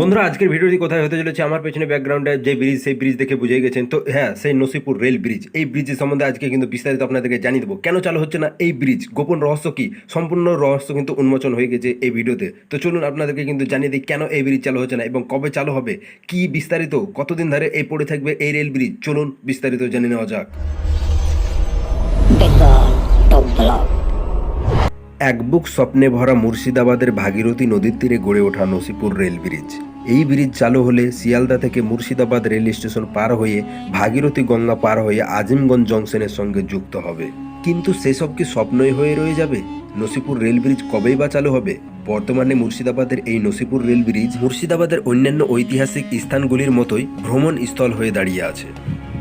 বন্ধুরা, আজকের ভিডিওটি কোথায় হতে চলেছে? আমার পেছনে ব্যাকগ্রাউন্ডে যে ব্রিজ সেই ব্রিজ দেখে বুঝে গেছেন। তো হ্যাঁ সেই নসিপুর রেল ব্রিজ এই ব্রিজের সম্বন্ধে আজকে কিন্তু বিস্তারিত আপনাদেরকে জানিয়ে দেবো। কেন চালু হচ্ছে না এই ব্রিজ গোপন রহস্য কি? সম্পূর্ণ রহস্য কিন্তু উন্মোচন হয়ে গেছে এই ভিডিওতে। তো চলুন আপনাদেরকে কিন্তু জানিয়ে দিই, কেন এই ব্রিজ চালু হচ্ছে না এবং কবে চালু হবে? কি বিস্তারিত? কতদিন ধরে এই পড়ে থাকবে এই রেল ব্রিজ চলুন বিস্তারিত জেনে নেওয়া যাক. এক বুক স্বপ্নে ভরা মুর্শিদাবাদের ভাগীরথী নদীর তীরে গড়ে ওঠা নসিপুর রেল ব্রিজ এই ব্রিজ চালু হলে শিয়ালদা থেকে মুর্শিদাবাদ রেল স্টেশন পার হয়ে ভাগীরথী গঙ্গা পার হয়ে আজিমগঞ্জ জংশনের সঙ্গে যুক্ত হবে। কিন্তু সেসব কি স্বপ্নই হয়ে রয়ে যাবে? নসিপুর রেল ব্রিজ কবেই বা চালু হবে? বর্তমানে মুর্শিদাবাদের এই নসিপুর রেল ব্রিজ মুর্শিদাবাদের অন্যান্য ঐতিহাসিক স্থানগুলির মতোই ভ্রমণ স্থল হয়ে দাঁড়িয়ে আছে।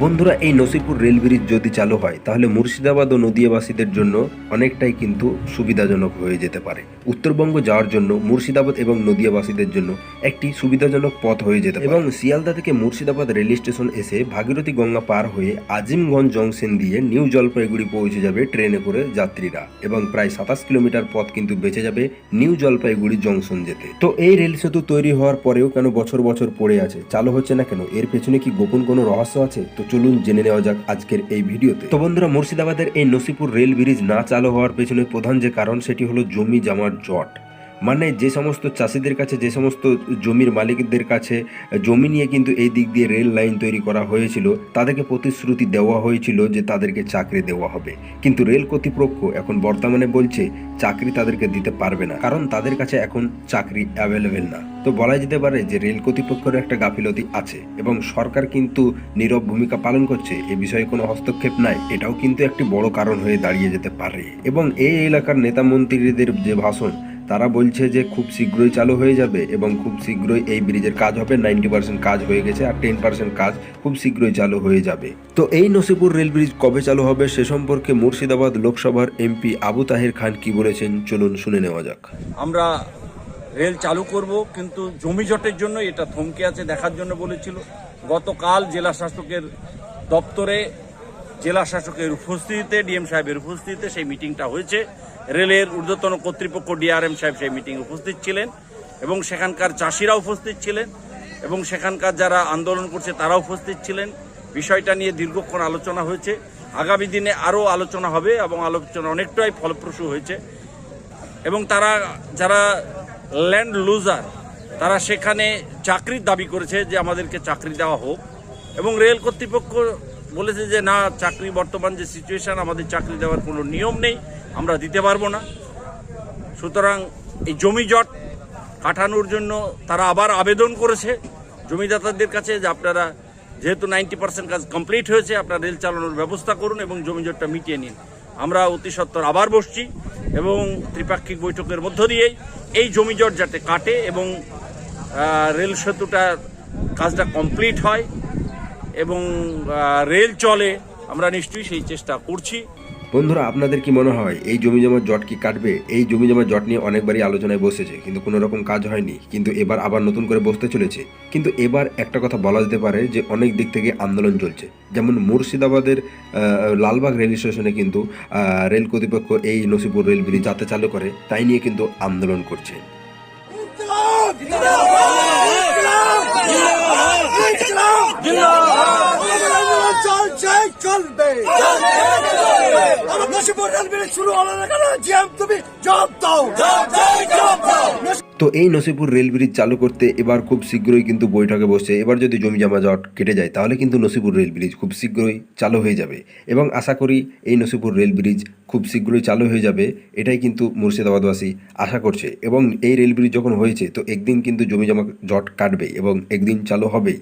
বন্ধুরা, এই নসিপুর রেল ব্রিজ যদি চালু হয়, তাহলে মুর্শিদাবাদ ও নদিয়াবাসীদের জন্য অনেকটাই কিন্তু সুবিধাজনক হয়ে যেতে পারে। উত্তরবঙ্গ যাওয়ার জন্য, মুর্শিদাবাদ এবং নদিয়াবাসীদের জন্য একটি সুবিধাজনক পথ হয়ে যেতে এবং শিয়ালদা থেকে মুর্শিদাবাদ রেল স্টেশন এসে ভাগীরথী গঙ্গা পার হয়ে আজিমগঞ্জ জংশন দিয়ে নিউ জলপাইগুড়ি পৌঁছে যাবে ট্রেনে করে যাত্রীরা। এবং প্রায় সাতাশ কিলোমিটার পথ কিন্তু বেঁচে যাবে নিউ জলপাইগুড়ি জংশন যেতে। তো এই রেল সেতু তৈরি হওয়ার পরেও কেন বছর বছর পড়ে আছে, চালু হচ্ছে না কেন? এর পেছনে কি গোপন কোনো রহস্য আছে? তো চলুন জেনে নেওয়া যাক আজকের এই ভিডিওতে। তো বন্ধুরা, মুর্শিদাবাদের এই নসিপুর রেল ব্রিজ না চালু হওয়ার পেছনে প্রধান যে কারণ, সেটি হলো জমি জামার জট। মানে যে সমস্ত চাষিদের কাছে, যে সমস্ত জমির মালিকদের কাছে, জমি নিয়ে কিন্তু এই দিক দিয়ে রেল লাইন তৈরি করা হয়েছিল, তাদেরকে প্রতিশ্রুতি দেওয়া হয়েছিল যে তাদেরকে চাকরি দেওয়া হবে। কিন্তু রেল কর্তৃপক্ষ এখন বর্তমানে বলছে, চাকরি তাদেরকে দিতে পারবে না। কারণ তাদের কাছে এখন চাকরি অ্যাভেলেবেল না। তো বলা যেতে পারে যে রেল কর্তৃপক্ষের একটা গাফিলতি আছে এবং সরকার কিন্তু নীরব ভূমিকা পালন করছে। এ বিষয়ে কোনো হস্তক্ষেপ নাই। এটাও কিন্তু একটি বড় কারণ হয়ে দাঁড়িয়ে যেতে পারে। এবং এই এলাকার নেতা মন্ত্রীদের যে ভাষণ তারা বলছে যে খুব শীঘ্রই চালু হয়ে যাবে এবং খুব শীঘ্রই এই ব্রিজের কাজ হবে। নাইনটি পার্সেন্ট কাজ হয়ে গেছে আর টেন পার্সেন্ট কাজ খুব শীঘ্রই চালু হয়ে যাবে। তো এই নসিপুর রেল ব্রিজ কবে চালু হবে সে সম্পর্কে মুর্শিদাবাদ লোকসভার এমপি আবু তাহের খান কি বলেছেন চলুন শুনে নেওয়া যাক। আমরা রেল চালু করব, কিন্তু জমি জটের জন্য এটা থমকে আছে দেখার জন্য বলেছিল। গতকাল জেলা শাসকের দপ্তরে জেলা শাসকের উপস্থিতিতে, ডিএম সাহেবের উপস্থিতিতে সেই মিটিংটা হয়েছে। রেলের ঊর্ধ্বতন কর্তৃপক্ষ ডিআরএম সাহেব সেই মিটিং উপস্থিত ছিলেন এবং সেখানকার চাষিরা উপস্থিত ছিলেন এবং সেখানকার যারা আন্দোলন করছে তারা উপস্থিত ছিলেন। বিষয়টা নিয়ে দীর্ঘক্ষণ আলোচনা হয়েছে। আগামী দিনে আরও আলোচনা হবে এবং আলোচনা অনেকটাই ফলপ্রসূ হয়েছে। এবং তারা, যারা ল্যান্ড লুজার, তারা সেখানে চাকরির দাবি করেছে যে আমাদেরকে চাকরি দেওয়া হোক এবং রেল কর্তৃপক্ষ বলেছে যে, না, চাকরি, বর্তমান যে সিচুয়েশন আমাদের চাকরি দেওয়ার কোনো নিয়ম নেই, আমরা দিতে পারব না। সুতরাং এই জমি জট কাটানোর জন্য তারা আবার আবেদন করেছে জমিদাতাদের কাছে যে, আপনারা যেহেতু নাইনটি পার্সেন্ট কাজ কমপ্লিট হয়েছে, আপনারা রেল চালানোর ব্যবস্থা করুন এবং জমি জটটা মিটিয়ে নিন। আমরা অতি সত্বর আবার বসছি এবং ত্রিপাক্ষিক বৈঠকের মধ্য দিয়েই এই জমি জট যাতে কাটে এবং রেল সেতুটার কাজটা কমপ্লিট হয় এবং রেল চলে। আমরা নিশ্চয়ই সেই চেষ্টা করছি। বন্ধুরা আপনাদের কি মনে হয় এই জমি জমার জট কি কাটবে? এই জমি জমার জট নিয়ে অনেকবারই আলোচনায় বসেছে কিন্তু কোনো রকম কাজ হয়নি। কিন্তু এবার আবার নতুন করে বসতে চলেছে। কিন্তু এবার একটা কথা বলা যেতে পারে যে অনেক দিক থেকে আন্দোলন চলছে। যেমন মুর্শিদাবাদের লালবাগ রেল স্টেশনে কিন্তু রেল কর্তৃপক্ষ এই নসিপুর রেল ব্রিজ যাতে চালু করে তাই নিয়ে কিন্তু আন্দোলন করছে। শুরু হলো না কেন জিএম তুমি জব দাও জবাব দাও তো এই নসিপুর রেল ব্রিজ চালু করতে এবার খুব শীঘ্রই কিন্তু বৈঠকে বসছে এবার যদি জমি জমা জট কেটে যায়, তাহলে কিন্তু নসিপুর রেল ব্রিজ খুব শীঘ্রই চালু হয়ে যাবে। এবং আশা করি এই নসিপুর রেল ব্রিজ খুব শীঘ্রই চালু হয়ে যাবে, এটাই কিন্তু মুর্শিদাবাদবাসী আশা করছে। এবং এই রেল ব্রিজ যখন হয়েছে, তো একদিন কিন্তু জমি জমা জট কাটবে এবং একদিন চালু হবেই।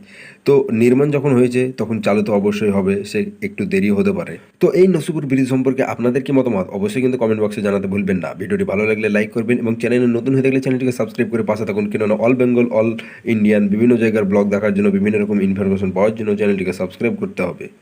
তো নির্মাণ যখন হয়েছে, তখন চালু তো অবশ্যই হবে, সে একটু দেরি হতে পারে। তো এই নসিপুর ব্রিজ সম্পর্কে আপনাদের কি মতামত? অবশ্যই কিন্তু কমেন্ট বক্সে জানাতে ভুলবেন না। ভিডিওটি ভালো লাগলে লাইক করবেন এবং চ্যানেলে নতুন হয়ে থাকলে চ্যানেলটিকে সাবস্ক্রাইব করে পাশে থাকুন। কেননা অল বেঙ্গল অল ইন্ডিয়ান বিভিন্ন জায়গার ব্লগ দেখার জন্য বিভিন্ন রকম ইনফরমেশন পাওয়ার জন্য চ্যানেলটিকে সাবস্ক্রাইব করতে হবে।